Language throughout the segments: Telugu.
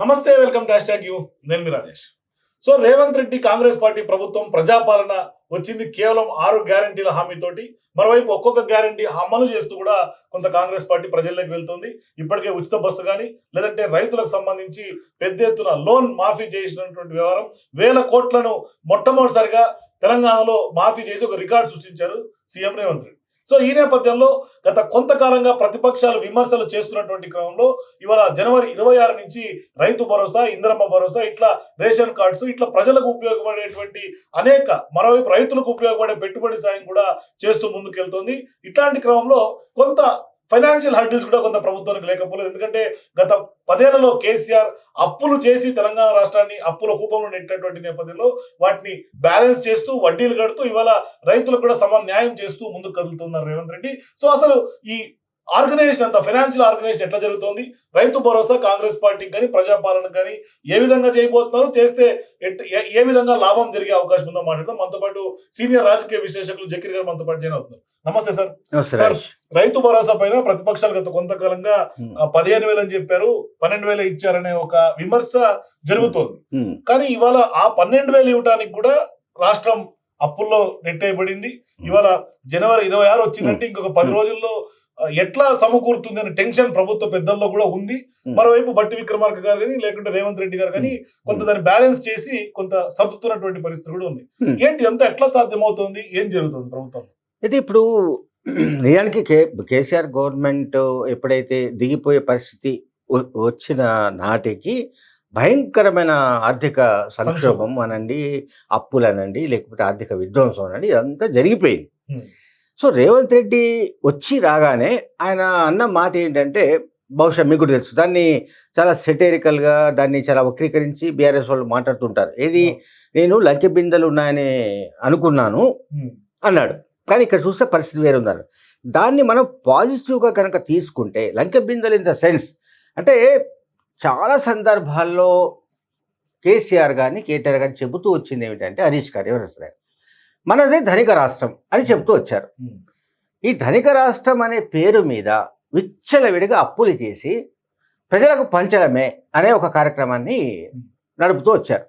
నమస్తే వెల్కమ్ డాష్ హ్యాష్ యూ. నేను మీ రాజేష్. సో రేవంత్ రెడ్డి కాంగ్రెస్ పార్టీ ప్రభుత్వం ప్రజాపాలన వచ్చింది కేవలం ఆరు గ్యారంటీల హామీతోటి. మరోవైపు ఒక్కొక్క గ్యారంటీ అమలు చేస్తూ కూడా కొంత కాంగ్రెస్ పార్టీ ప్రజల్లోకి వెళ్తుంది. ఇప్పటికే ఉచిత బస్సు కానీ లేదంటే రైతులకు సంబంధించి పెద్ద ఎత్తున లోన్ మాఫీ చేసినటువంటి వ్యవహారం వేల కోట్లను మొట్టమొదటిసారిగా తెలంగాణలో మాఫీ చేసి ఒక రికార్డు సృష్టించారు సీఎం రేవంత్ రెడ్డి. సో ఈ నేపథ్యంలో గత కొంతకాలంగా ప్రతిపక్షాలు విమర్శలు చేస్తున్నటువంటి క్రమంలో ఇవాళ జనవరి ఇరవై ఆరు నుంచి రైతు భరోసా ఇంద్రమ్మ భరోసా ఇట్లా రేషన్ కార్డ్స్ ఇట్లా ప్రజలకు ఉపయోగపడేటువంటి అనేక మరోవైపు రైతులకు ఉపయోగపడే పెట్టుబడి సాయం కూడా చేస్తూ ముందుకెళ్తుంది. ఇట్లాంటి క్రమంలో కొంత ఫైనాన్షియల్ హర్డిల్స్ కూడా కొంత ప్రభుత్వానికి లేకపోలేదు. ఎందుకంటే గత పదేళ్ళలో కేసీఆర్ అప్పులు చేసి తెలంగాణ రాష్ట్రాన్ని అప్పుల కూపంలో నెట్టినటువంటి నేపథ్యంలో వాటిని బ్యాలెన్స్ చేస్తూ వడ్డీలు కడుతూ ఇవాళ రైతులకు కూడా సమన్యాయం చేస్తూ ముందుకు కదులుతున్నారు రేవంత్ రెడ్డి. సో అసలు ఈ ఆర్గనైజేషన్ అంత ఫైనాన్షియల్ ఆర్గనైజేషన్ ఎట్లా జరుగుతోంది? రైతు భరోసా కాంగ్రెస్ పార్టీకి కానీ ప్రజాపాలన కానీ ఏ విధంగా చేయబోతున్నారు? చేస్తే ఏ- విధంగా లాభం జరిగే అవకాశం ఉందో మాట్లాడదాం. మనతో పాటు సీనియర్ రాజకీయ విశ్లేషకులు జకీర్ గారు మనతో పాటు జాయిన్ అవుతున్నారు. నమస్తే సార్. సార్. రైతు భరోసా పైన ప్రతిపక్షాలు గత కొంతకాలంగా పదిహేను వేలు అని చెప్పారు పన్నెండు వేలు ఇచ్చారనే ఒక విమర్శ జరుగుతోంది. కానీ ఇవాళ ఆ పన్నెండు వేలు ఇవ్వడానికి కూడా రాష్ట్రం అప్పుల్లో నెట్టేయబడింది. ఇవాళ జనవరి ఇరవై ఆరు వచ్చిందంటే ఇంకొక పది. రోజుల్లో ఎట్లా సమకూరుతుంది అనే టెన్షన్ ప్రభుత్వ పెద్దల్లో కూడా ఉంది. మరోవైపు బట్టి విక్రమార్క గారు కానీ లేకుంటే రేవంత్ రెడ్డి గారు కానీ కొంత దాన్ని బ్యాలెన్స్ చేసి కొంత సర్దుతున్నటువంటి పరిస్థితి కూడా ఉంది. ఏంటి అంతా ఎట్లా సాధ్యమవుతుంది? ఏం జరుగుతుంది ప్రభుత్వం అయితే ఇప్పుడు నిజానికి కే కేసీఆర్ గవర్నమెంట్ ఎప్పుడైతే దిగిపోయే పరిస్థితి వచ్చిన నాటికి భయంకరమైన ఆర్థిక సంక్షోభం అనండి అప్పులనండి లేకపోతే ఆర్థిక విధ్వంసం అనండి ఇదంతా జరిగిపోయింది. సో రేవంత్ రెడ్డి వచ్చి రాగానే ఆయన అన్న మాట ఏంటంటే బహుశా మీకు తెలుసు దాన్ని చాలా సెటేరికల్గా దాన్ని చాలా వక్రీకరించి బీఆర్ఎస్ వాళ్ళు మాట్లాడుతుంటారు. ఏది నేను లంకె బిందెలు ఉన్నాయని అనుకున్నాను. అన్నాడు. కానీ ఇక్కడ చూస్తే పరిస్థితి వేరు ఉన్నారు దాన్ని మనం పాజిటివ్గా కనుక తీసుకుంటే లంకె బిందెలు ఇన్ ద సెన్స్ అంటే చాలా సందర్భాల్లో కేసీఆర్ కానీ కేటీఆర్ కానీ చెబుతూ వచ్చింది ఏమిటంటే హరీష్ గారు ఎవరు సరే మనదే ధనిక రాష్ట్రం అని చెబుతూ వచ్చారు. ఈ ధనిక రాష్ట్రం అనే పేరు మీద విచ్చలవిడిగా అప్పులు చేసి ప్రజలకు పంచడమే అనే ఒక కార్యక్రమాన్ని నడుపుతూ వచ్చారు.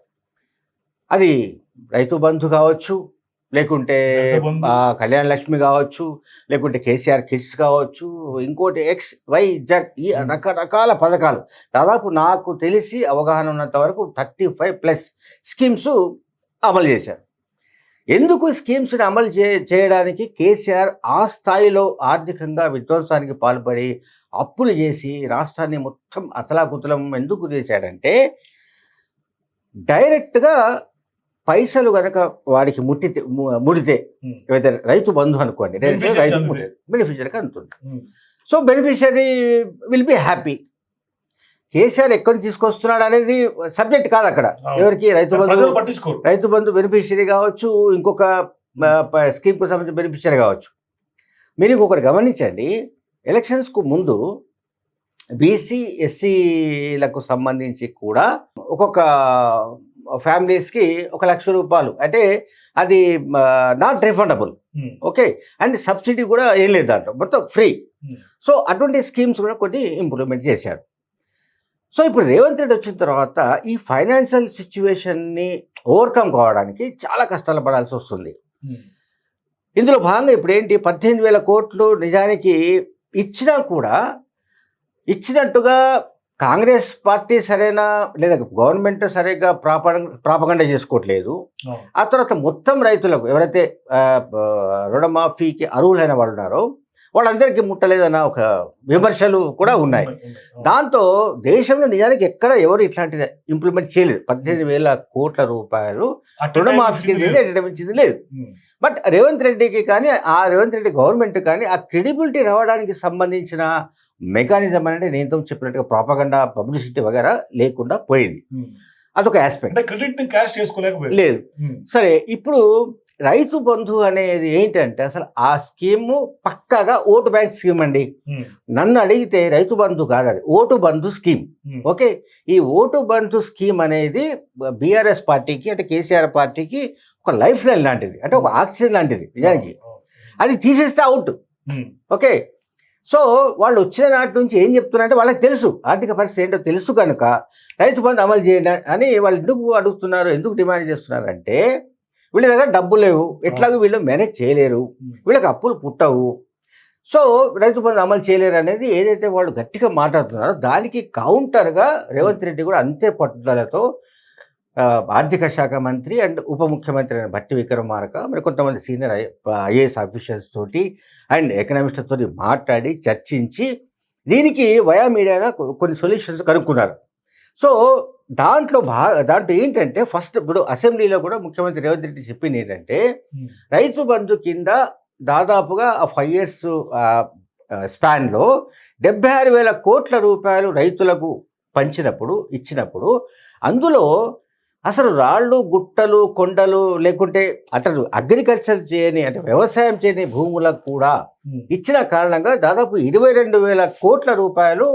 అది రైతు బంధు కావచ్చు లేకుంటే కళ్యాణ లక్ష్మి కావచ్చు లేకుంటే కేసీఆర్ కిడ్స్ కావచ్చు ఇంకోటి ఎక్స్ వై జెడ్ ఈ. రకరకాల పథకాలు. దాదాపు నాకు తెలిసి అవగాహన ఉన్నంత వరకు థర్టీ ఫైవ్ ప్లస్ స్కీమ్స్ అమలు చేశారు. ఎందుకు స్కీమ్స్ అమలు చే చేయడానికి కేసీఆర్ ఆ స్థాయిలో ఆర్థికంగా విధ్వంసానికి పాల్పడి అప్పులు చేసి రాష్ట్రాన్ని మొత్తం అతలాకుతలం ఎందుకు చేశాడంటే డైరెక్ట్గా పైసలు కనుక వాడికి ముట్టితే ముడితే. ఏదైతే రైతు బంధు అనుకోండి రైతు అందుతే. బెనిఫిషియరీకి అందుతుంది. So beneficiary will be happy KCR ఎక్కడి తీసుకొస్తున్నాడు అనేది సబ్జెక్ట్ కాదు అక్కడ. ఎవరికి? రైతు బంధు రైతు బంధు బెనిఫిషియరీ కావచ్చు ఇంకొక స్కీమ్కు సంబంధించిన బెనిఫిషియరీ కావచ్చు. మీరు ఇంకొకటి గమనించండి ఎలక్షన్స్కు ముందు బీసీ ఎస్సీలకు సంబంధించి కూడా ఒక్కొక్క ఫ్యామిలీస్కి ఒక లక్ష రూపాయలు. అంటే అది not refundable Hmm. Okay? And subsidy కూడా ఏం లేదు దాంట్లో. మొత్తం ఫ్రీ Hmm. సో అటువంటి స్కీమ్స్ కూడా కొన్ని ఇంప్రూవ్మెంట్ చేశాడు సో ఇప్పుడు రేవంత్ రెడ్డి వచ్చిన తర్వాత ఈ ఫైనాన్షియల్ సిచ్యువేషన్ని ఓవర్కమ్ కావడానికి చాలా కష్టాలు పడాల్సి వస్తుంది. ఇందులో భాగంగా ఇప్పుడు ఏంటి పద్దెనిమిది వేల కోట్లు నిజానికి ఇచ్చినా కూడా ఇచ్చినట్టుగా కాంగ్రెస్ పార్టీ సరైన లేదా గవర్నమెంట్ సరిగ్గా ప్రాప ప్రాపగండ చేసుకోవట్లేదు. ఆ తర్వాత మొత్తం రైతులకు ఎవరైతే రుణమాఫీకి అర్హులైన వాళ్ళు ఉన్నారో వాళ్ళందరికీ ముట్టలేదన్న ఒక విమర్శలు కూడా ఉన్నాయి. దాంతో దేశంలో నిజానికి ఎక్కడ ఎవరు ఇట్లాంటిది ఇంప్లిమెంట్ చేయలేదు. పద్దెనిమిది వేల కోట్ల రూపాయలు చేసి ఎడమించింది లేదు. బట్ రేవంత్ రెడ్డికి కానీ ఆ రేవంత్ రెడ్డి గవర్నమెంట్ కానీ ఆ క్రెడిబిలిటీ రావడానికి సంబంధించిన మెకానిజం అనేది నేను చెప్పినట్టుగా ప్రాపగండా పబ్లిసిటీ వగేరా లేకుండా పోయింది. అదొక ఆస్పెక్ట్ క్రెడిట్ క్యాష్ చేసుకోలేకపోయారు. లేదు. సరే ఇప్పుడు రైతు బంధు అనేది ఏంటంటే అసలు ఆ స్కీమ్ పక్కాగా ఓటు బ్యాంక్ స్కీమ్ అండి. నన్ను అడిగితే రైతు బంధు కాదు అది ఓటు బంధు స్కీమ్. ఓకే ఈ ఓటు బంధు స్కీమ్ అనేది బీఆర్ఎస్ పార్టీకి అంటే కేసీఆర్ పార్టీకి ఒక లైఫ్ లైన్ లాంటిది అంటే ఒక ఆక్సిజన్ లాంటిది నిజానికి. అది తీసేస్తే అవుట్. ఓకే సో వాళ్ళు వచ్చిన నాటి నుంచి ఏం చెప్తున్నారంటే వాళ్ళకి తెలుసు ఆర్థిక పరిస్థితి ఏంటో తెలుసు కనుక రైతు బంధు అమలు చేయండి అని వాళ్ళు ఎందుకు అడుగుతున్నారు ఎందుకు డిమాండ్ చేస్తున్నారు అంటే వీళ్ళ దగ్గర డబ్బులు లేవు. ఎట్లాగో వీళ్ళు మేనేజ్ చేయలేరు. వీళ్ళకి అప్పులు పుట్టవు. సో రైతు బంధు అమలు చేయలేరు అనేది ఏదైతే వాళ్ళు గట్టిగా మాట్లాడుతున్నారో దానికి కౌంటర్గా రేవంత్ రెడ్డి కూడా అంతే పట్టుదలతో ఆర్థిక శాఖ మంత్రి అండ్ ఉప ముఖ్యమంత్రి అయిన భట్టి విక్రమార్క మరి కొంతమంది సీనియర్ ఐఏఎస్ ఆఫీషియల్స్ తోటి అండ్ ఎకనామిస్ట్లతో మాట్లాడి చర్చించి దీనికి వయా మీడియాగా కొన్ని సొల్యూషన్స్ కనుక్కున్నారు. సో దాంట్లో భా దాంట్లో ఏంటంటే ఫస్ట్ ఇప్పుడు అసెంబ్లీలో కూడా ముఖ్యమంత్రి రేవంత్ రెడ్డి చెప్పింది ఏంటంటే రైతు బంధు కింద దాదాపుగా ఆ ఫైవ్ ఇయర్స్ స్పాన్లో డెబ్బై ఆరు వేల కోట్ల రూపాయలు రైతులకు పంచినప్పుడు ఇచ్చినప్పుడు అందులో అసలు రాళ్ళు గుట్టలు కొండలు లేకుంటే అతను అగ్రికల్చర్ చేయని అంటే వ్యవసాయం చేయని భూములకు కూడా ఇచ్చిన కారణంగా దాదాపు ఇరవై రెండు వేల కోట్ల రూపాయలు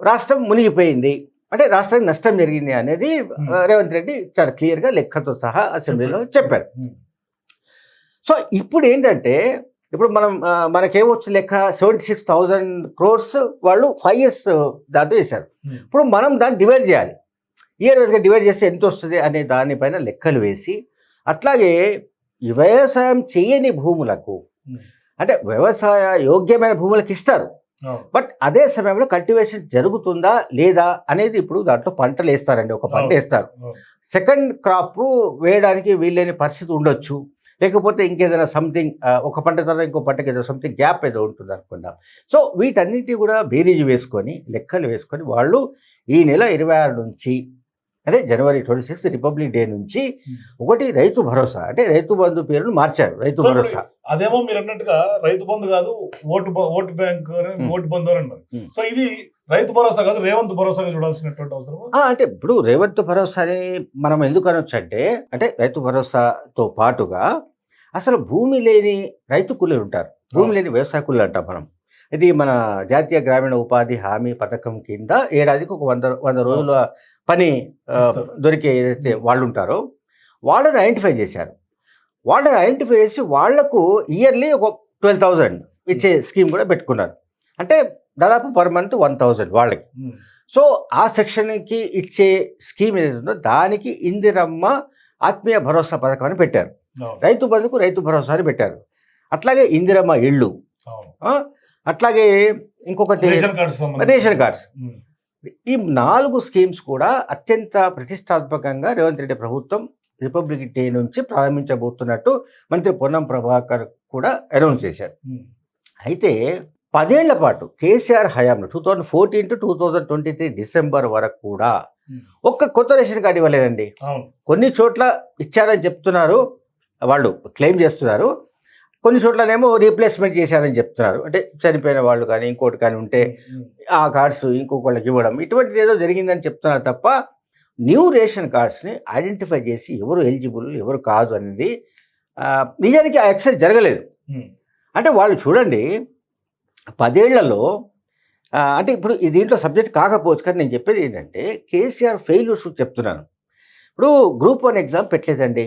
రాష్ట్రం మునిగిపోయింది. అంటే రాష్ట్రానికి నష్టం జరిగింది అనేది రేవంత్ రెడ్డి చాలా క్లియర్గా లెక్కతో సహా అసెంబ్లీలో చెప్పారు సో ఇప్పుడు ఏంటంటే ఇప్పుడు మనం మనకేమొచ్చు లెక్క? సెవెంటీ సిక్స్ థౌజండ్ క్రోర్స్ వాళ్ళు ఫైవ్ ఇయర్స్ దాంట్లో చేశారు. ఇప్పుడు మనం దాన్ని డివైడ్ చేయాలి. ఇయర్ వైజ్గా డివైడ్ చేస్తే ఎంత వస్తుంది అనే దానిపైన లెక్కలు వేసి అట్లాగే వ్యవసాయం చేయని భూములకు అంటే వ్యవసాయ యోగ్యమైన భూములకు ఇస్తారు. బట్ అదే సమయంలో కల్టివేషన్ జరుగుతుందా లేదా అనేది ఇప్పుడు దాంట్లో పంటలు వేస్తారండి. ఒక పంట. వేస్తారు. సెకండ్ క్రాప్ వేయడానికి వీలైన పరిస్థితి ఉండొచ్చు. లేకపోతే ఇంకేదైనా సంథింగ్ ఒక పంట తర్వాత ఇంకో పంటకి ఏదో సంథింగ్ గ్యాప్ ఏదో ఉంటుంది అనుకుందాం. సో వీటన్నిటి కూడా బేరీజు వేసుకొని లెక్కలు వేసుకొని వాళ్ళు ఈ నెల ఇరవై ఆరు నుంచి అంటే January twenty six Republic Day నుంచి ఒకటి రైతు భరోసా అంటే రైతు బంధు పేరును మార్చారు. రైతు భరోసా. అదేమో మీరు అన్నట్టుగా రైతు బంధు కాదు vote vote bank Hmm. Vote Bandhu అని అన్నారు. Hmm. సో ఇది రైతు భరోసా కాదు రేవంత్ భరోసాగా చూడాల్సినటువంటి అవసరం అంటే ఇప్పుడు రేవంత్ భరోసాని మనం ఎందుకు అనొచ్చు అంటే అంటే రైతు భరోసాతో పాటుగా అసలు భూమి లేని రైతు కూలీలు ఉంటారు. భూమి లేని వ్యవసాయ కూలీలు అంటాం మనం. ఇది మన జాతీయ గ్రామీణ ఉపాధి హామీ పథకం కింద ఏడాదికి ఒక వంద వంద రోజుల పని. దొరికే ఏదైతే వాళ్ళు ఉంటారో వాళ్ళని ఐడెంటిఫై చేశారు. వాళ్ళని ఐడెంటిఫై చేసి వాళ్ళకు ఇయర్లీ ఒక ట్వెల్వ్ థౌజండ్ ఇచ్చే స్కీమ్ కూడా పెట్టుకున్నారు. అంటే దాదాపు పర్ మంత్ వన్ థౌజండ్ వాళ్ళకి. Hmm. సో ఆ సెక్షన్కి ఇచ్చే స్కీమ్ ఏదైతే ఉందో దానికి ఇందిరమ్మ ఆత్మీయ భరోసా పథకం అని పెట్టారు. రైతు బంధుకు రైతు భరోసా అని పెట్టారు. అట్లాగే ఇందిరమ్మ ఇళ్ళు. అట్లాగే ఇంకొకటి రేషన్ కార్డ్స్ సంబంధించి. Ration cards. Hmm. ఈ నాలుగు స్కీమ్స్ కూడా అత్యంత ప్రతిష్టాత్మకంగా రేవంత్ రెడ్డి ప్రభుత్వం రిపబ్లిక్ డే నుంచి ప్రారంభించబోతున్నట్టు మంత్రి పొన్నం ప్రభాకర్ కూడా అనౌన్స్ చేశారు. అయితే పదేళ్ళ పాటు కేసీఆర్ హయాంలో two thousand fourteen to two thousand twenty three December వరకు కూడా. ఒక్క కొత్త రేషన్ కార్డు ఇవ్వలేదండి కొన్ని చోట్ల ఇచ్చారని చెప్తున్నారు వాళ్ళు క్లెయిమ్ చేస్తున్నారు కొన్ని చోట్లనేమో రీప్లేస్మెంట్ చేశారని చెప్తున్నారు అంటే చనిపోయిన వాళ్ళు కానీ ఇంకోటి కానీ ఉంటే. ఆ కార్డ్స్ ఇంకొకళ్ళకి ఇవ్వడం ఇటువంటిది ఏదో జరిగిందని చెప్తున్నారు తప్ప న్యూ రేషన్ కార్డ్స్ని ఐడెంటిఫై చేసి ఎవరు ఎలిజిబుల్ ఎవరు కాదు అనేది నిజానికి ఆ ఎక్సైజ్ జరగలేదు. అంటే వాళ్ళు చూడండి పదేళ్ళలో అంటే ఇప్పుడు ఈ దీంట్లో సబ్జెక్ట్ కాకపోవచ్చు కానీ నేను చెప్పేది ఏంటంటే కేసీఆర్ ఫెయిల్యూర్స్ చెప్తున్నాను ఇప్పుడు గ్రూప్ వన్ ఎగ్జామ్ పెట్టలేదండి.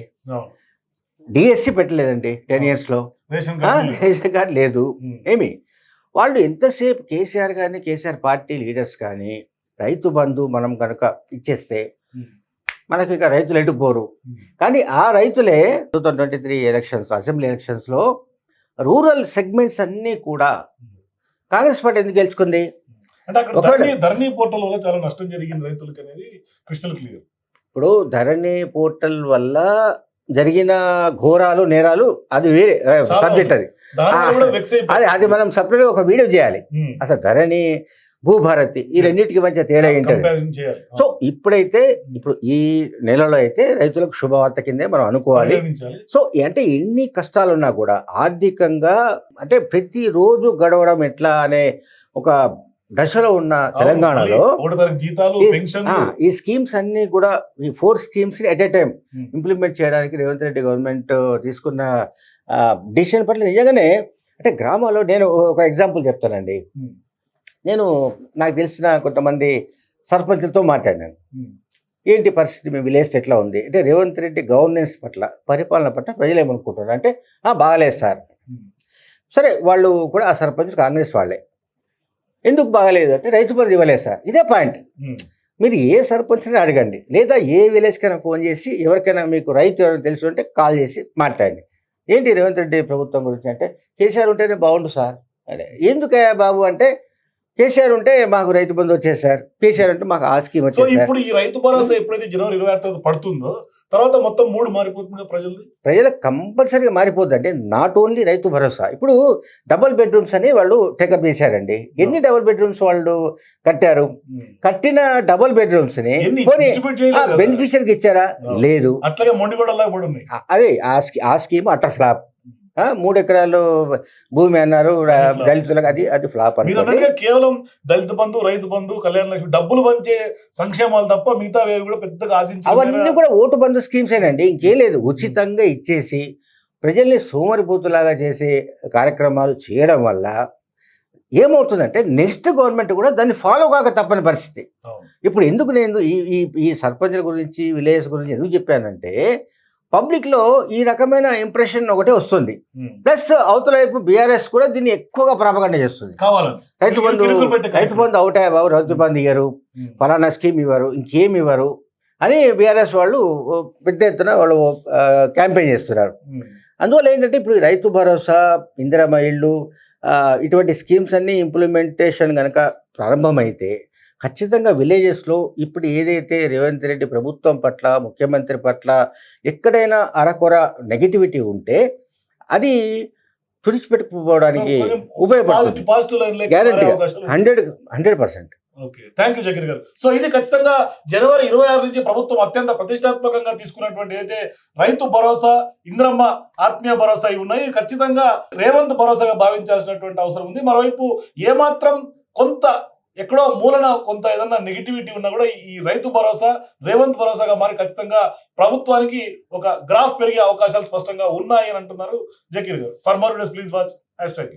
డిఎస్సి పెట్టలేదండి టెన్ ఇయర్స్లో రేషన్ కార్డు లేదు. ఏమి వాళ్ళు ఎంతసేపు కేసీఆర్ కానీ కేసీఆర్ పార్టీ లీడర్స్ కానీ రైతు బంధు మనం కనుక ఇచ్చేస్తే. మనకి ఇక రైతులు ఎటుపోరు Hmm. కానీ ఆ రైతులే two thousand twenty three elections assembly ఎలక్షన్స్లో రూరల్ సెగ్మెంట్స్ అన్నీ కూడా కాంగ్రెస్ పార్టీ ఎందుకు గెలుచుకుంది? అంటే అక్కడ ఒకవేళ- ధరణి ధరణి పోర్టల్ వల్ల చాలా నష్టం జరిగింది రైతులకి అనేది క్రిస్టల్ క్లియర్. ఇప్పుడు ధరణి పోర్టల్ వల్ల జరిగిన ఘోరాలు నేరాలు అది వేరే సబ్జెక్ట్ అది. అది మనం సపరేట్గా ఒక వీడియో చేయాలి. అసలు ధరణి భూభారతి ఈ. రెండింటికి మధ్య తేడా చేయాలి సో ఇప్పుడైతే ఇప్పుడు ఈ నెలలో అయితే రైతులకు శుభవార్త కిందే మనం అనుకోవాలి సో అంటే ఎన్ని కష్టాలున్నా కూడా ఆర్థికంగా అంటే ప్రతిరోజు గడవడం ఎట్లా అనే ఒక దశలో ఉన్న తెలంగాణలో ఈ స్కీమ్స్ అన్ని కూడా ఈ four schemes at a time Hmm. Implement చేయడానికి రేవంత్ రెడ్డి గవర్నమెంట్ తీసుకున్న డిసిషన్ పట్ల నిజంగానే అంటే గ్రామాల్లో నేను ఒక ఎగ్జాంపుల్ చెప్తానండి Hmm. నేను నాకు తెలిసిన కొంతమంది సర్పంచులతో మాట్లాడినాను. ఏంటి పరిస్థితి? మీ విలేజ్ ఎట్లా ఉంది? అంటే రేవంత్ రెడ్డి గవర్నెన్స్ పట్ల పరిపాలన పట్ల ప్రజలు ఏమనుకుంటున్నారు? అంటే "ఆ, బాగాలేదు సార్. సరే వాళ్ళు కూడా ఆ సర్పంచ్ కాంగ్రెస్ వాళ్ళే. ఎందుకు బాగలేదు? అంటే రైతు బంధు ఇవ్వలేదు సార్. ఇదే పాయింట్. మీరు ఏ సర్పంచ్ని అడగండి లేదా ఏ విలేజ్కైనా ఫోన్ చేసి ఎవరికైనా మీకు రైతు ఎవరైనా తెలుసు అంటే కాల్ చేసి మాట్లాడండి. ఏంటి రేవంత్ రెడ్డి ప్రభుత్వం గురించి అంటే కేసీఆర్ ఉంటేనే బాగుండు సార్. అదే ఎందుకయ్యా బాబు? అంటే కేసీఆర్ ఉంటే మాకు రైతు బంధు వచ్చేది సార్ కేసీఆర్ ఉంటే మాకు ఆ స్కీమ్ సో వచ్చేది సార్ ఇప్పుడు ఈ రైతు భరోసా ఎప్పుడైతే జనవరి ఇరవై ఆరు తర్వాత పడుతుందో తర్వాత మొత్తం మూడు మారిపోతుంది ప్రజలు ప్రజలకు కంపల్సరీగా మారిపోద్ది. అంటే నాట్ ఓన్లీ రైతు భరోసా. ఇప్పుడు డబుల్ బెడ్రూమ్స్ అని వాళ్ళు టేకప్ చేశారండి. ఎన్ని డబుల్ బెడ్రూమ్స్ వాళ్ళు కట్టారు? కట్టిన డబుల్ చేయలేదు కదా. బెనిఫిషియర్కి ఇచ్చారా. లేదు. అట్లాగే మొండిగోడలా కూడా అదే ఆ స్కీ ఆ స్కీమ్ అటర్ ఫ్లాప్. మూడు ఎకరాలు భూమి అన్నారు. దళితులకు అది అది ఫ్లాప్ అన్నట్టుగా కేవలం దళిత బంధు రైతు బంధు కళ్యాణ లక్ష్మి డబ్బులు పంచే సంక్షేమాలు తప్ప మిగతా కూడా పెద్దగా అవన్నీ ఆశించారు కూడా ఓటు బంధు స్కీమ్స్ ఏనండి. ఇంకేం లేదు ఉచితంగా ఇచ్చేసి ప్రజల్ని సోమరిపోతులాగా చేసే కార్యక్రమాలు చేయడం వల్ల ఏమవుతుందంటే నెక్స్ట్ గవర్నమెంట్ కూడా దాన్ని ఫాలో కాక తప్పని పరిస్థితి. ఇప్పుడు ఎందుకు నేను ఈ ఈ ఈ సర్పంచ్ల గురించి విలేజ్ గురించి ఎందుకు చెప్పానంటే పబ్లిక్లో ఈ రకమైన ఇంప్రెషన్ ఒకటే వస్తుంది. ప్లస్ అవతల వైపు బీఆర్ఎస్ కూడా దీన్ని ఎక్కువగా ప్రాపగండ చేస్తుంది. రైతు బంధు రైతు బంధు అవుతాయి బాబు రైతు బంధు ఇయ్యరు. ఉమ్. ఫలానా స్కీమ్ ఇవ్వరు ఇంకేం ఇవ్వరు అని బీఆర్ఎస్ వాళ్ళు పెద్ద ఎత్తున వాళ్ళు క్యాంపెయిన్ చేస్తున్నారు. ఉమ్. అందువల్ల ఏంటంటే ఇప్పుడు రైతు భరోసా ఇందిరమ్మ ఇళ్ళు ఇటువంటి స్కీమ్స్ అన్ని ఇంప్లిమెంటేషన్ కనుక ప్రారంభమైతే ఖచ్చితంగా విలేజెస్లో ఇప్పుడు ఏదైతే రేవంత్ రెడ్డి ప్రభుత్వం పట్ల ముఖ్యమంత్రి పట్ల ఎక్కడైనా అరకొర నెగిటివిటీ ఉంటే అది తుడిచిపెట్టుకుపోవడానికి ఉపయోగపడుతుంది. Guarantee. Hundred hundred percent. Okay. Thank you Jagan గారు. సో ఇది ఖచ్చితంగా జనవరి ఇరవై ఆరు నుంచి ప్రభుత్వం అత్యంత ప్రతిష్టాత్మకంగా తీసుకున్నటువంటి ఏదైతే రైతు భరోసా ఇంద్రమ్మ ఆత్మీయ భరోసా ఇవి ఉన్నాయి ఖచ్చితంగా రేవంత్ భరోసాగా భావించాల్సినటువంటి అవసరం ఉంది. మరోవైపు ఏమాత్రం కొంత ఎక్కడో మూలన కొంత ఏదన్నా నెగిటివిటీ ఉన్నా కూడా ఈ రైతు భరోసా రేవంత్ భరోసాగా మారి ఖచ్చితంగా ప్రభుత్వానికి ఒక గ్రాఫ్ పెరిగే అవకాశాలు స్పష్టంగా ఉన్నాయని అంటున్నారు జకీర్ గారు. For more please watch hashtag